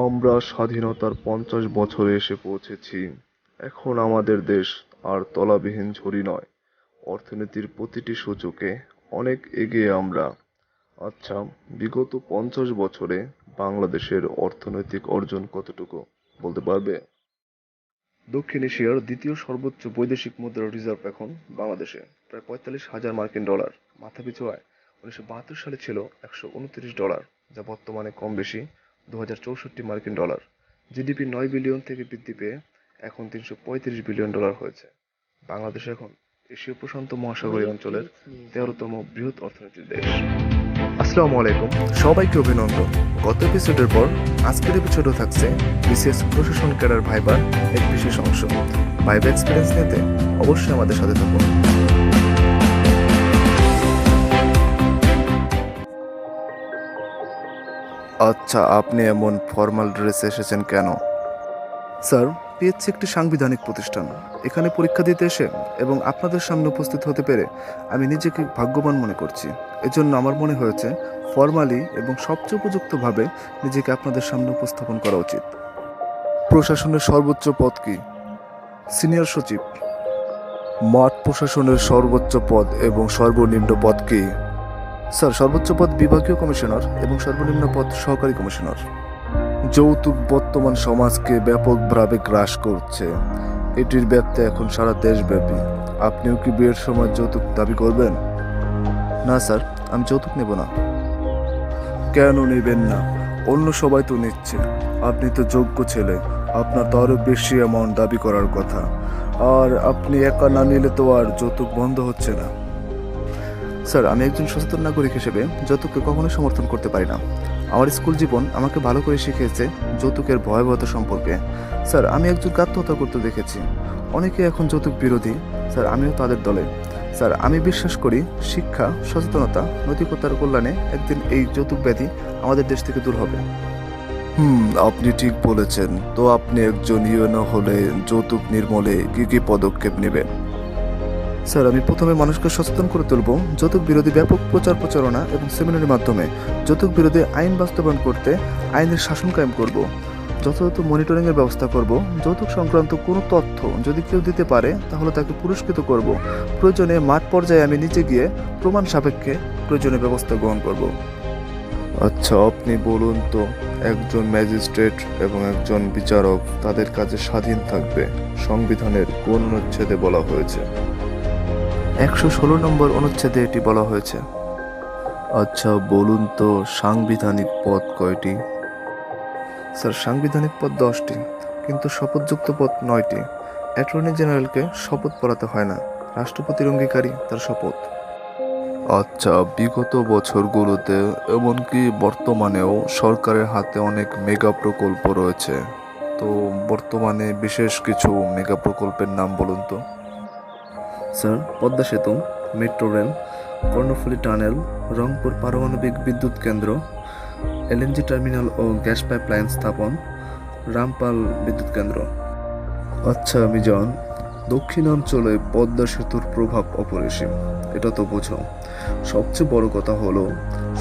আমরা স্বাধীনতার পঞ্চাশ বছরে এসে পৌঁছেছি। এখন আমাদের দেশ আর তলাবিহীন ঝুড়ি নয়। অর্থনীতির প্রতিটি সূচকে অনেক এগিয়ে আমরা। আচ্ছা বিগত পঞ্চাশ বছরে বাংলাদেশের অর্থনৈতিক অর্জন কতটুকু, বলতে পারবে? দক্ষিণ এশিয়ার দ্বিতীয় সর্বোচ্চ বৈদেশিক মুদ্রার রিজার্ভ এখন বাংলাদেশে, প্রায় পঁয়তাল্লিশ হাজার মার্কিন ডলার। মাথাপিছু আয় উনিশশো বাহাত্তর সালে ছিল একশো উনত্রিশ ডলার, যা বর্তমানে কম বেশি দু হাজার চৌষট্টি মার্কিন ডলার। জিডিপি নয় বিলিয়ন থেকে বৃদ্ধি পেয়ে এখন তিনশো পঁয়ত্রিশ বিলিয়ন ডলার হয়েছে। বাংলাদেশ এখন এশীয় প্রশান্ত মহাসাগরীয় অঞ্চলের তেরোতম বৃহৎ অর্থনীতির দেশ। আসসালামু আলাইকুম, সবাইকে অভিনন্দন। গত এপিসোডের পর আজকের এপিসোডও থাকছে বিসিএস প্রশাসন ক্যাডার ভাইবার এক বিশেষ অংশ। ভাইবা এক্সপিরিয়েন্স নিতে অবশ্যই আমাদের সাথে থাকুন। আচ্ছা আপনি এমন ফর্মাল ড্রেসে এসেছেন কেন? স্যার পিএইচসি একটি সাংবিধানিক প্রতিষ্ঠান। এখানে পরীক্ষা দিতে এসে এবং আপনাদের সামনে উপস্থিত হতে পেরে আমি নিজেকে ভাগ্যবান মনে করছি। এজন্য আমার মনে হয়েছে ফর্মালি এবং সবচেয়ে উপযুক্তভাবে নিজেকে আপনাদের সামনে উপস্থাপন করা উচিত। প্রশাসনের সর্বোচ্চ পদ কি? সিনিয়র সচিব। মাঠ প্রশাসনের সর্বোচ্চ পদ এবং সর্বনিম্ন পদ কি? স্যার, সর্বোচ্চ পদ বিভাগীয় কমিশনার এবং সর্বনিম্ন পদ সহকারী কমিশনার। যৌতুক বর্তমান সমাজকে ব্যাপকভাবে গ্রাস করছে। এটির ব্যাপ্তি এখন সারা দেশব্যাপী। আপনিও কি বিয়ের সময় যৌতুক দাবি করবেন? না, স্যার, আমি যৌতুক নেব না। কেন নেবেন না? অন্য সবাই তো নিচ্ছে। আপনি তো যোগ্য ছেলে। আপনার তো আরও বেশি অ্যামাউন্ট দাবি করার কথা। আর আপনি একা না নিলে তো আর যৌতুক বন্ধ হচ্ছে না। স্যার, আমি একজন সচেতন নাগরিক হিসেবে যৌতুককে কখনোই সমর্থন করতে পারি না। আমার স্কুল জীবন আমাকে ভালো করে শিখিয়েছে যৌতুকের ভয়াবহতা সম্পর্কে। স্যার, আমি একজন আত্মহত্যা করতে দেখেছি। অনেকে এখন যৌতুক বিরোধী। স্যার, আমিও তাদের দলে। স্যার, আমি বিশ্বাস করি শিক্ষা, সচেতনতা, নৈতিকতার কল্যাণে একদিন এই যৌতুক ব্যাধি আমাদের দেশ থেকে দূর হবে। হুম, আপনি ঠিক বলেছেন। তো আপনি একজন ইউএনও হলে যৌতুক নির্মূলে কি কি পদক্ষেপ নেবেন? স্যার, আমি প্রথমে মানুষকে সচেতন করে তুলব, যৌতুক বিরোধী ব্যাপক প্রচার প্রচারণা এবং সেমিনারের মাধ্যমে যৌতুক বিরোধী আইন বাস্তবায়ন করতে আইনের শাসন কায়েম করব, যথাযথ মনিটরিংয়ের ব্যবস্থা করব, যৌতুক সংক্রান্ত কোনো তথ্য যদি কেউ দিতে পারে, তাহলে তাকে পুরস্কৃত করব। প্রয়োজনে মাঠ পর্যায়ে আমি নিচে গিয়ে প্রমাণ সাপেক্ষে প্রয়োজনীয় ব্যবস্থা গ্রহণ করব। আচ্ছা আপনি বলুন তো, একজন ম্যাজিস্ট্রেট এবং একজন বিচারক তাদের কাজে স্বাধীন থাকবে, সংবিধানের কোন অনুচ্ছেদে বলা হয়েছে? একশো ষোলো নম্বর অনুচ্ছেদে এটি বলা হয়েছে। আচ্ছা বলুন তো সাংবিধানিক পদ কয়টি? স্যার, সাংবিধানিক পদ দশটি, কিন্তু শপথযুক্ত পদ নয়টি। অ্যাটর্নি জেনারেলকে শপথ পড়াতে হয় না। রাষ্ট্রপতির অঙ্গীকারী তার শপথ। আচ্ছা বিগত বছরগুলোতে এমনকি বর্তমানেও সরকারের হাতে অনেক মেগা প্রকল্প রয়েছে। তো বর্তমানে বিশেষ কিছু মেগা প্রকল্পের নাম বলুন তো। Sir, Padma Setu, metro rail, Karnaphuli tunnel, Rangpur পারমাণবিক বিদ্যুৎ কেন্দ্র, এলএনজি টার্মিনাল ও গ্যাস পাইপলাইন স্থাপন, রামপাল বিদ্যুৎ কেন্দ্র। আচ্ছা আমি জান দক্ষিণাঞ্চলে পদ্মা সেতুর প্রভাব অপরিসীম, এটা তো বোঝো। সবচেয়ে বড় কথা হলো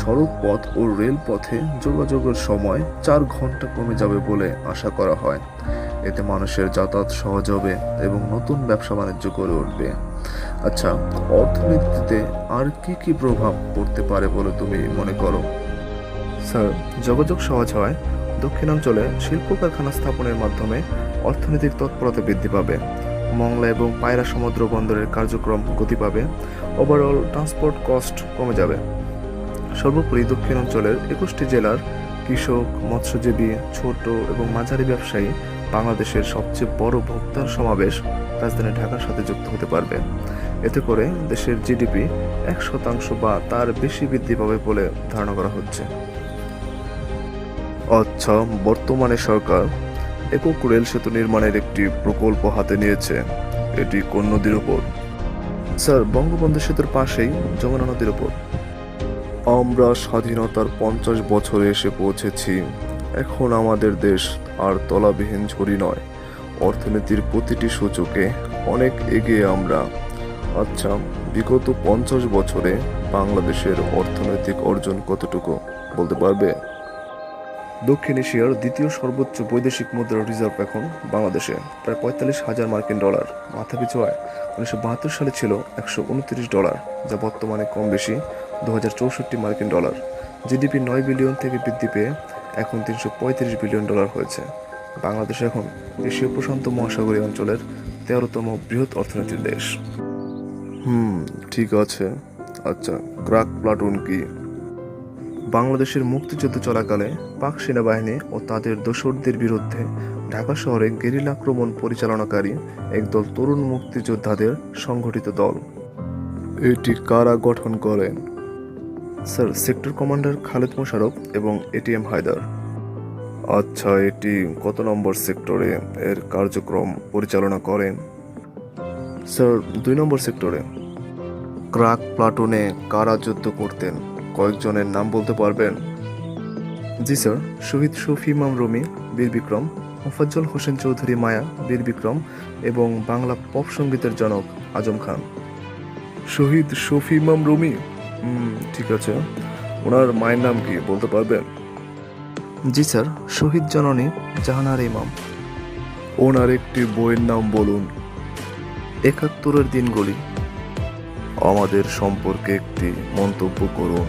সড়ক পথ ও রেলপথে যোগাযোগের সময় চার ঘণ্টা কমে যাবে বলে আশা করা হয়। এতে মানুষের যাতায়াত সহজ হবে এবং নতুন ব্যবসা বাণিজ্য গড়ে উঠবে। আচ্ছা অর্থনীতিতে আর কি কি প্রভাব পড়তে পারে বলে তুমি মনে করো? স্যার, যোগাযোগ সহজ হয়। দক্ষিণাঞ্চলে শিল্প কারখানা স্থাপনের মাধ্যমে অর্থনৈতিক তৎপরতা বৃদ্ধি পাবে। মংলা এবং পায়রা সমুদ্র বন্দরের কার্যক্রম গতি পাবে। ওভারঅল ট্রান্সপোর্ট কস্ট কমে যাবে। সর্বোপরি দক্ষিণাঞ্চলের একুশটি জেলার কৃষক, মৎস্যজীবী, ছোট এবং মাঝারি ব্যবসায়ী বাংলাদেশের সবচেয়ে বড় ভোক্তার সমাবেশ রাজধানী ঢাকার সাথে যুক্ত হতে পারবে। এতে করে দেশের জিডিপি এক শতাংশ বা তার বেশি বৃদ্ধি পাবে বলে ধারণা করা হচ্ছে। আচ্ছা বর্তমানে সরকার একক রেল সেতু নির্মাণের একটি প্রকল্প হাতে নিয়েছে। এটি কোন নদীর উপর? স্যার, বঙ্গবন্ধু সেতুর পাশেই যমুনা নদীর উপর। আমরা স্বাধীনতার পঞ্চাশ বছরে এসে পৌঁছেছি। এখন আমাদের দেশ আর তলাবিহীন ঝুড়ি নয়। অর্থনীতির প্রতিটি সূচকে অনেক এগিয়ে আমরা। আচ্ছা বিগত পঞ্চাশ বছরে বাংলাদেশের অর্থনৈতিক অর্জন কতটুকু, বলতে পারবে? দক্ষিণ এশিয়ার দ্বিতীয় সর্বোচ্চ বৈদেশিক মুদ্রার রিজার্ভ এখন বাংলাদেশে, প্রায় পঁয়তাল্লিশ হাজার মার্কিন ডলার। মাথাপিছু আয়, উনিশশো বাহাত্তর সালে ছিল একশো উনত্রিশ ডলার, যা বর্তমানে কম বেশি দু হাজার চৌষট্টি মার্কিন ডলার। জিডিপি নয় বিলিয়ন থেকে বৃদ্ধি পেয়ে এখন তিনশো পঁয়ত্রিশ বিলিয়ন ডলার হয়েছে। বাংলাদেশ এখন এশীয় প্রশান্ত মহাসাগরীয় অঞ্চলের তেরোতম বৃহৎ অর্থনীতির দেশ। হুম ঠিক আছে। আচ্ছা ক্রাক প্লাটুন কি? বাংলাদেশের মুক্তিযুদ্ধ চলাকালে পাক সেনাবাহিনী ও তাদের দোসরদের বিরুদ্ধে ঢাকা শহরে গেরিলা আক্রমণ পরিচালনাকারী একদল তরুণ মুক্তিযোদ্ধাদের সংগঠিত দল। এটি কারা গঠন করেন sir, sector commander Khaled Mosharraf এবং এটিএম হায়দার। আচ্ছা এটি কত নম্বর সেক্টরে এর কার্যক্রম পরিচালনা করেন? স্যার, দুই নম্বর সেক্টরে। ক্রাক প্লাটুনে কারা যুদ্ধ করতেন? কয়েকজনের নাম বলতে পারবেন? জি, স্যার, শহীদ শফি ইমাম রুমি, বীর বিক্রম, মোফাজ্জল হোসেন চৌধুরী মায়া, বীর বিক্রম এবং বাংলা পপ সঙ্গীতের জনক আজম খান। শহীদ শফি ইমাম রুমি হুম ঠিক আছে। ওনার মায়ের নাম কি বলতে পারবেন? জি স্যার শহীদ জননী জাহানার ইমাম। ওনার একটি বইয়ের নাম বলুন। একাত্তরের দিনগুলি। আমাদের সম্পর্কে একটি মন্তব্য করুন।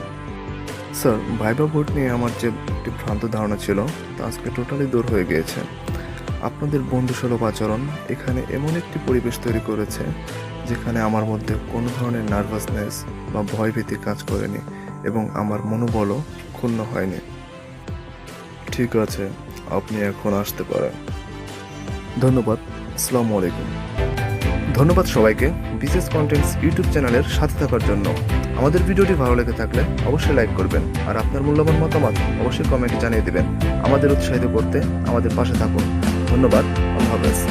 স্যার ভাইবা ভোট নিয়ে আমার যে একটি ভ্রান্ত ধারণা ছিল তা আজকে টোটালি দূর হয়ে গিয়েছে। আপনাদের বন্ধুসুলভ আচরণ এখানে এমন একটি পরিবেশ তৈরি করেছে যেখানে আমার মধ্যে কোনো ধরনের নার্ভাসনেস বা ভয়ভীতি কাজ করেনি এবং আমার মনোবলও ক্ষুণ্ণ হয়নি। ঠিক আছে, আপনি এখন আসতে পারেন। ধন্যবাদ, আসসালামু আলাইকুম। ধন্যবাদ সবাইকে বিশেষ কন্টেন্টস ইউটিউব চ্যানেলের সাথে থাকার জন্য। আমাদের ভিডিওটি ভালো লেগে থাকলে অবশ্যই লাইক করবেন আর আপনার মূল্যবান মতামত অবশ্যই কমেন্টে জানিয়ে দেবেন। আমাদের উৎসাহিত করতে আমাদের পাশে থাকুন। ধন্যবাদ, আল্লাহ হাফেজ।